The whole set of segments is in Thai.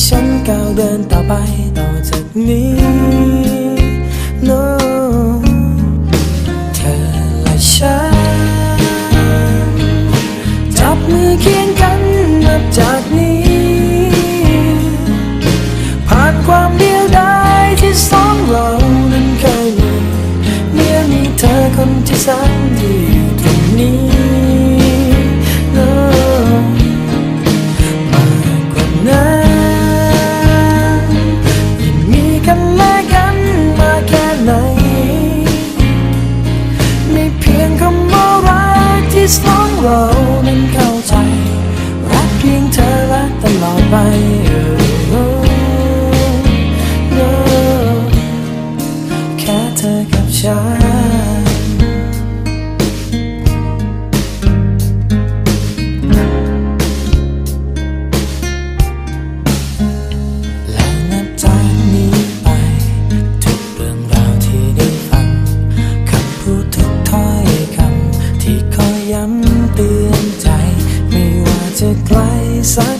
ให้ฉันก้าวเดินต่อไปต่อจากนี้ no เธอและฉัน จับมือเคียงกันนับจากนี้ ผ่านความเดียวดายที่สองเรานั้นเคยมีเมื่อมีเธอคนที่แสนดีอยู่ตรงนี้ ฉัน แล้วนับจากนี้ไป ทุกเรื่องราวที่ได้ฟัง คำพูดทุกถ้อยคำ ที่คอยย้ำเตือนใจ ไม่ว่าจะไกลสัก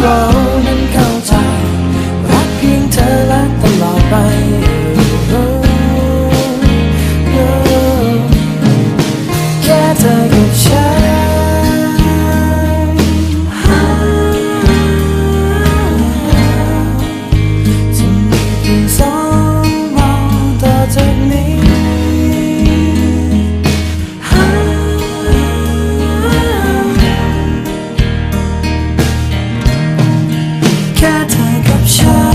เรานั้นเข้าใจ รักเพียงเธอและตลอดไปแค่เธอกับฉัน แค่เธอกับฉัน